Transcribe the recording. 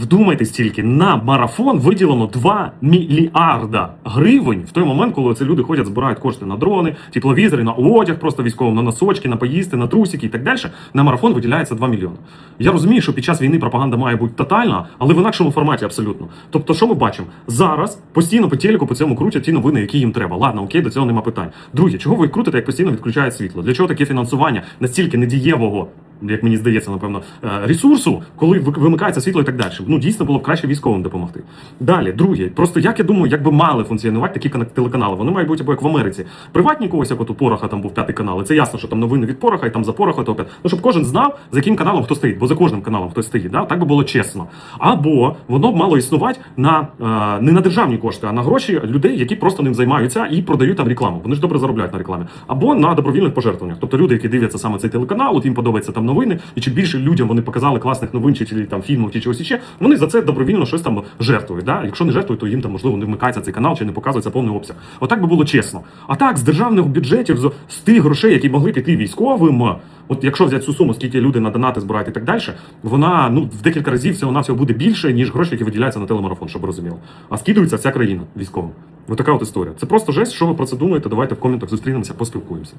Вдумайтесь тільки, на марафон виділено 2 мільярда гривень в той момент, коли ці люди ходять, збирають кошти на дрони, тепловізори, на одяг, просто військовим, на носочки, на поїсти, на трусики і так далі. На марафон виділяється 2 мільйони. Я розумію, що під час війни пропаганда має бути тотальна, але в інакшому форматі абсолютно. Тобто, що ми бачимо? Зараз постійно по телеку по цьому крутять ті новини, які їм треба. Ладно, окей, до цього нема питань. Друге, чого ви крутите, як постійно відключають світло? Для чого таке фінансування настільки недієвого? Як мені здається, напевно, е, ресурсу, коли вимикається світло і так далі. Ну дійсно було б краще військовим допомогти. Далі, друге, просто як я думаю, як би мали функціонувати такі телеканали. Вони мають бути або як в Америці. Приватні когось, як от у Пороха там був п'ятий канал. І це ясно, що там новини від Пороха, і там за Пороха, то п'ят. Ну щоб кожен знав, за яким каналом хто стоїть, бо за кожним каналом хтось стоїть. Да? Так би було чесно. Або воно б мало існувати на е, не на державні кошти, а на гроші людей, які просто ним займаються і продають там рекламу. Вони ж добре заробляють на рекламі. Або на добровільних пожертвуваннях. Тобто люди, які дивляться саме цей телеканал, от їм подобаються там новини, і чим більше людям вони показали класних новин чи, чи там фільмів, чи чогось іще, вони за це добровільно щось там жертвують. Да? Якщо не жертвують, то їм там можливо не вмикається цей канал чи не показується повний обсяг. Отак би було чесно. А так, з державних бюджетів, з, тих грошей, які могли піти військовим. От якщо взяти цю суму, скільки люди на донати збирають і так далі, вона ну в декілька разів всього на всього буде більше, ніж гроші, які виділяються на телемарафон, щоб ви розуміли. А скидується вся країна військовим. Ось така от історія. Це просто жесть. Що ви про це думаєте? Давайте в коментах зустрінемося, поспілкуємося.